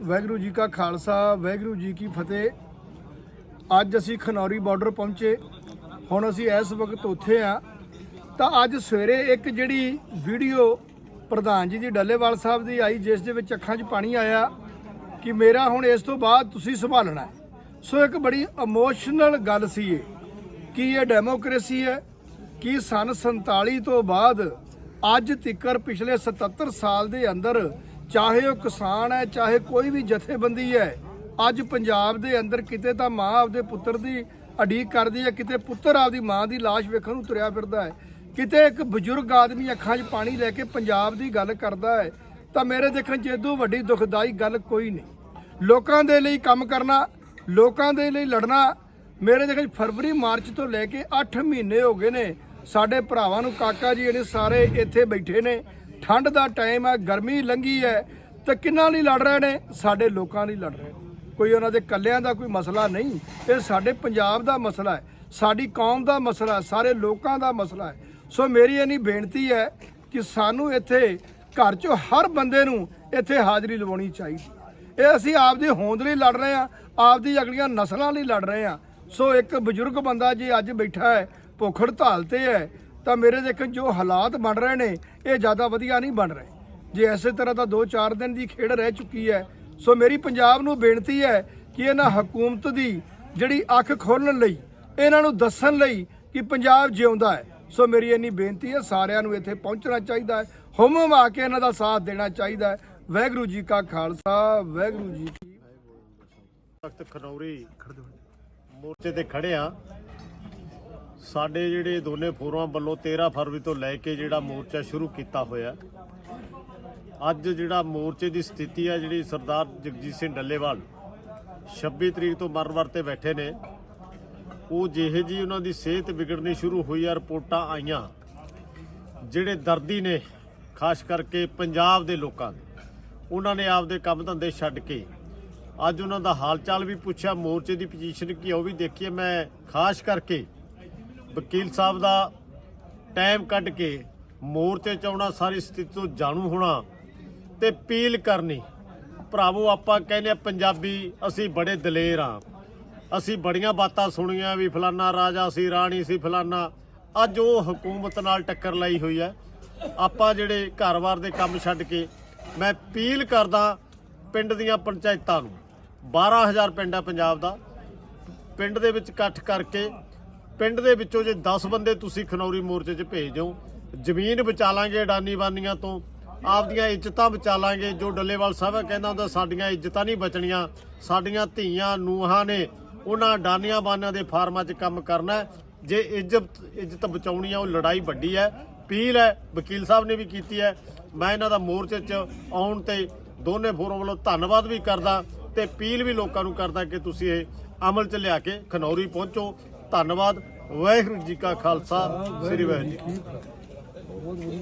ਵਾਹਿਗੁਰੂ ਜੀ ਕਾ ਖਾਲਸਾ, ਵਾਹਿਗੁਰੂ ਜੀ ਕੀ ਫਤਿਹ। ਅੱਜ ਅਸੀਂ ਖਨੌਰੀ ਬਾਰਡਰ ਪਹੁੰਚੇ। ਹੁਣ ਅਸੀਂ ਇਸ ਵਕਤ ਉੱਥੇ ਆ। ਤਾਂ ਅੱਜ ਸਵੇਰੇ ਇੱਕ ਜਿਹੜੀ ਵੀਡੀਓ ਪ੍ਰਧਾਨ ਜੀ ਦੀ, ਡੱਲੇਵਾਲ ਸਾਹਿਬ ਦੀ ਆਈ, ਜਿਸ ਦੇ ਵਿੱਚ ਅੱਖਾਂ 'ਚ ਪਾਣੀ ਆਇਆ ਕਿ ਮੇਰਾ ਹੁਣ ਇਸ ਤੋਂ ਬਾਅਦ ਤੁਸੀਂ ਸੰਭਾਲਣਾ ਸੋ ਇੱਕ ਬੜੀ ਇਮੋਸ਼ਨਲ ਗੱਲ ਸੀ ਇਹ, ਕਿ ਇਹ ਡੈਮੋਕ੍ਰੇਸੀ ਹੈ, ਕਿ ਸਨ 47 ਤੋਂ ਬਾਅਦ ਅੱਜ ਤੱਕਰ ਪਿਛਲੇ 77 ਸਾਲ ਦੇ ਅੰਦਰ ਚਾਹੇ ਉਹ ਕਿਸਾਨ ਹੈ, ਚਾਹੇ ਕੋਈ ਵੀ ਜਥੇਬੰਦੀ ਹੈ, ਅੱਜ ਪੰਜਾਬ ਦੇ ਅੰਦਰ ਕਿਤੇ ਤਾਂ ਮਾਂ ਆਪਦੇ ਪੁੱਤਰ ਦੀ ਅਡੀਕ ਕਰਦੀ ਹੈ, ਕਿਤੇ ਪੁੱਤਰ ਆਪਦੀ ਮਾਂ ਦੀ ਲਾਸ਼ ਵੇਖਣ ਨੂੰ ਤੁਰਿਆ ਫਿਰਦਾ ਹੈ, ਕਿਤੇ ਇੱਕ ਬਜ਼ੁਰਗ ਆਦਮੀ ਅੱਖਾਂ 'ਚ ਪਾਣੀ ਲੈ ਕੇ ਪੰਜਾਬ ਦੀ ਗੱਲ ਕਰਦਾ ਹੈ, ਤਾਂ ਮੇਰੇ ਦੇਖਣ 'ਚ ਇਦੋਂ ਵੱਡੀ ਦੁਖਦਾਈ ਗੱਲ ਕੋਈ ਨਹੀਂ। ਲੋਕਾਂ ਦੇ ਲਈ ਕੰਮ ਕਰਨਾ, ਲੋਕਾਂ ਦੇ ਲਈ ਲੜਨਾ, ਮੇਰੇ ਦੇਖਣ 'ਚ ਫਰਵਰੀ, ਮਾਰਚ ਤੋਂ ਲੈ ਕੇ 8 ਮਹੀਨੇ ਹੋ ਗਏ ਨੇ, ਸਾਡੇ ਭਰਾਵਾਂ ਨੂੰ ਕਾਕਾ ਜੀ ਜਿਹੜੇ ਸਾਰੇ ਇੱਥੇ ਬੈਠੇ ਨੇ ਠੰਡ ਦਾ ਟਾਈਮ ਹੈ, ਗਰਮੀ ਲੰਗੀ ਹੈ, ਤੇ ਕਿੰਨਾਂ ਲਈ ਲੜ ਰਹੇ ਨੇ? ਸਾਡੇ ਲੋਕਾਂ ਲਈ ਲੜ ਰਹੇ ਨੇ। ਕੋਈ ਉਹਨਾਂ ਦੇ ਕੱਲਿਆਂ ਦਾ ਕੋਈ ਮਸਲਾ ਨਹੀਂ, ਇਹ ਸਾਡੇ ਪੰਜਾਬ ਦਾ ਮਸਲਾ ਹੈ, ਸਾਡੀ ਕੌਮ ਦਾ ਮਸਲਾ ਹੈ, ਸਾਰੇ ਲੋਕਾਂ ਦਾ ਮਸਲਾ ਹੈ। ਸੋ ਮੇਰੀ ਇਹਨੀ ਬੇਨਤੀ ਹੈ ਕਿ ਸਾਨੂੰ ਇੱਥੇ ਘਰ 'ਚੋਂ ਹਰ ਬੰਦੇ ਨੂੰ ਇੱਥੇ ਹਾਜ਼ਰੀ ਲਵਾਉਣੀ ਚਾਹੀਦੀ ਇਹ ਅਸੀਂ ਆਪਦੀ ਹੋਂਦ ਲਈ ਲੜ ਰਹੇ ਹਾਂ, ਆਪਦੀ ਅਗਲੀਆਂ ਨਸਲਾਂ ਲਈ ਲੜ ਰਹੇ ਹਾਂ। ਸੋ ਇੱਕ ਬਜ਼ੁਰਗ ਬੰਦਾ ਜੇ ਅੱਜ ਬੈਠਾ ਹੈ ਭੁੱਖ ਹੜਤਾਲ ਤੇ ਹੈ ਤਾਂ ਮੇਰੇ ਦੇਖਣ ਜੋ ਹਾਲਾਤ ਬਣ ਰਹੇ ਨੇ, ਇਹ ਜ਼ਿਆਦਾ ਵਧੀਆ ਨਹੀਂ ਬਣ ਰਹੇ। ਜੇ ਐਸੇ ਤਰ੍ਹਾਂ ਦਾ 2-4 ਦਿਨ ਦੀ ਖੇਡ ਰਹਿ ਚੁੱਕੀ ਹੈ, ਸੋ ਮੇਰੀ ਪੰਜਾਬ ਨੂੰ ਬੇਨਤੀ ਹੈ ਕਿ ਇਹਨਾਂ ਹਕੂਮਤ ਦੀ ਜਿਹੜੀ ਅੱਖ ਖੋਲਣ ਲਈ, ਇਹਨਾਂ ਨੂੰ ਦੱਸਣ ਲਈ ਕਿ ਪੰਜਾਬ ਜਿਉਂਦਾ ਹੈ। ਸੋ ਮੇਰੀ ਇੰਨੀ ਬੇਨਤੀ ਹੈ, ਸਾਰਿਆਂ ਨੂੰ ਇੱਥੇ ਪਹੁੰਚਣਾ ਚਾਹੀਦਾ ਹੈ ਹੁਮਮ ਆ ਕੇ ਇਹਨਾਂ ਦਾ ਸਾਥ ਦੇਣਾ ਚਾਹੀਦਾ ਹੈ। ਵਾਹਿਗੁਰੂ ਜੀ ਕਾ ਖਾਲਸਾ, ਵਾਹਿਗੁਰੂ ਜੀ ਕੀ ਤਖਤ ਖਨੌਰੀ ਮੋਰਚੇ ਤੇ ਖੜੇ ਆ ਸਾਡੇ ਜਿਹੜੇ ਦੋਨੇ ਫੋਰਮਾਂ ਵੱਲੋਂ 13 ਫਰਵਰੀ ਤੋਂ ਲੈ ਕੇ ਜਿਹੜਾ ਮੋਰਚਾ ਸ਼ੁਰੂ ਕੀਤਾ ਹੋਇਆ, ਅੱਜ ਜਿਹੜਾ ਮੋਰਚੇ ਦੀ ਸਥਿਤੀ ਹੈ ਜਿਹੜੀ ਸਰਦਾਰ ਜਗਜੀਤ ਸਿੰਘ ਡੱਲੇਵਾਲ 26 ਤਰੀਕ ਤੋਂ ਮਰਵਰ ਤੇ ਬੈਠੇ ਨੇ, ਉਹ ਜਿਹੇ ਜੀ ਉਹਨਾਂ ਦੀ ਸਿਹਤ ਵਿਗੜਨੀ ਸ਼ੁਰੂ ਹੋਈ ਆ, ਰਿਪੋਰਟਾਂ ਆਈਆਂ, ਜਿਹੜੇ ਦਰਦੀ ਨੇ, ਖਾਸ ਕਰਕੇ ਪੰਜਾਬ ਦੇ ਲੋਕਾਂ ਦੇ, ਉਹਨਾਂ ਨੇ ਆਪਦੇ ਕੰਮ ਧੰਦੇ ਛੱਡ ਕੇ ਅੱਜ ਉਹਨਾਂ ਦਾ ਹਾਲ ਚਾਲ ਵੀ ਪੁੱਛਿਆ, ਮੋਰਚੇ ਦੀ ਪੋਜੀਸ਼ਨ ਕੀ ਉਹ ਵੀ ਦੇਖੀਏ, ਮੈਂ ਖਾਸ ਕਰਕੇ ਵਕੀਲ ਸਾਹਿਬ ਦਾ ਟਾਈਮ ਕੱਢ ਕੇ ਮੋਰਚੇ ਚ ਆਉਣਾ, ਸਾਰੀ ਸਥਿਤੀ ਤੋਂ ਜਾਣੂ ਹੋਣਾ ਤੇ ਅਪੀਲ ਕਰਨੀ, ਭਰਾਵੋ ਆਪਾਂ ਕਹਿੰਦੇ ਆ, ਪੰਜਾਬੀ ਅਸੀਂ ਬੜੇ ਦਲੇਰ ਆ। ਅਸੀਂ ਬੜੀਆਂ ਬਾਤਾਂ ਸੁਣੀਆਂ ਵੀ ਫਲਾਨਾ ਰਾਜਾ ਸੀ, ਰਾਣੀ ਸੀ, ਫਲਾਨਾ। ਅੱਜ ਉਹ ਹਕੂਮਤ ਨਾਲ ਟੱਕਰ ਲਈ ਹੋਈ ਹੈ। ਆਪਾਂ ਜਿਹੜੇ ਘਰ-ਬਾਰ ਦੇ ਕੰਮ ਛੱਡ ਕੇ, ਮੈਂ ਅਪੀਲ ਕਰਦਾ ਪਿੰਡ ਦੀਆਂ ਪੰਚਾਇਤਾਂ ਨੂੰ 12000 ਪਿੰਡ ਆ ਪੰਜਾਬ ਦਾ। ਪਿੰਡ ਦੇ ਵਿੱਚ ਇਕੱਠ ਕਰਕੇ ਪਿੰਡ ਦੇ ਵਿੱਚੋਂ ਜੇ 10 ਬੰਦੇ ਤੁਸੀਂ ਖਨੌਰੀ ਮੋਰਚੇ 'ਚ ਭੇਜ ਦਿਓ ਜ਼ਮੀਨ ਬਚਾ ਲਾਂਗੇ ਅਡਾਨੀ ਬਾਨੀਆਂ ਤੋਂ, ਆਪਦੀਆਂ ਇੱਜ਼ਤਾਂ ਬਚਾ ਲਾਂਗੇ। ਜੋ ਡੱਲੇਵਾਲ ਸਾਹਿਬ ਕਹਿੰਦਾ ਹੁੰਦਾ, ਸਾਡੀਆਂ ਇੱਜ਼ਤਾਂ ਨਹੀਂ ਬਚਣੀਆਂ, ਸਾਡੀਆਂ ਧੀਆਂ ਨੂਹਾਂ ਨੇ ਉਹਨਾਂ ਅਡਾਨੀਆਂ ਬਾਨੀਆਂ ਦੇ ਫਾਰਮਾਂ 'ਚ ਕੰਮ ਕਰਨਾ ਜੇ ਇੱਜ਼ਤ ਇੱਜ਼ਤ ਬਚਾਉਣੀ ਆ, ਉਹ ਲੜਾਈ ਵੱਡੀ ਹੈ, ਅਪੀਲ ਹੈ, ਵਕੀਲ ਸਾਹਿਬ ਨੇ ਵੀ ਕੀਤੀ ਹੈ। ਮੈਂ ਇਹਨਾਂ ਦਾ ਮੋਰਚੇ 'ਚ ਆਉਣ ਤੇ ਦੋਨੇ ਫੋਰਮ ਵੱਲੋਂ ਧੰਨਵਾਦ ਵੀ ਕਰਦਾ ਤੇ ਅਪੀਲ ਵੀ ਲੋਕਾਂ ਨੂੰ ਕਰਦਾ ਕਿ ਤੁਸੀਂ ਇਹ ਅਮਲ 'ਚ ਲਿਆ ਕੇ ਖਨੌਰੀ ਪਹੁੰਚੋ। ਧੰਨਵਾਦ ਵਾਹਿਗੁਰੂ ਜੀ ਕਾ ਖਾਲਸਾ ਸ੍ਰੀ ਵਾਹਿਗੁਰੂ ਜੀ ਕੀ ਫਤਿਹ।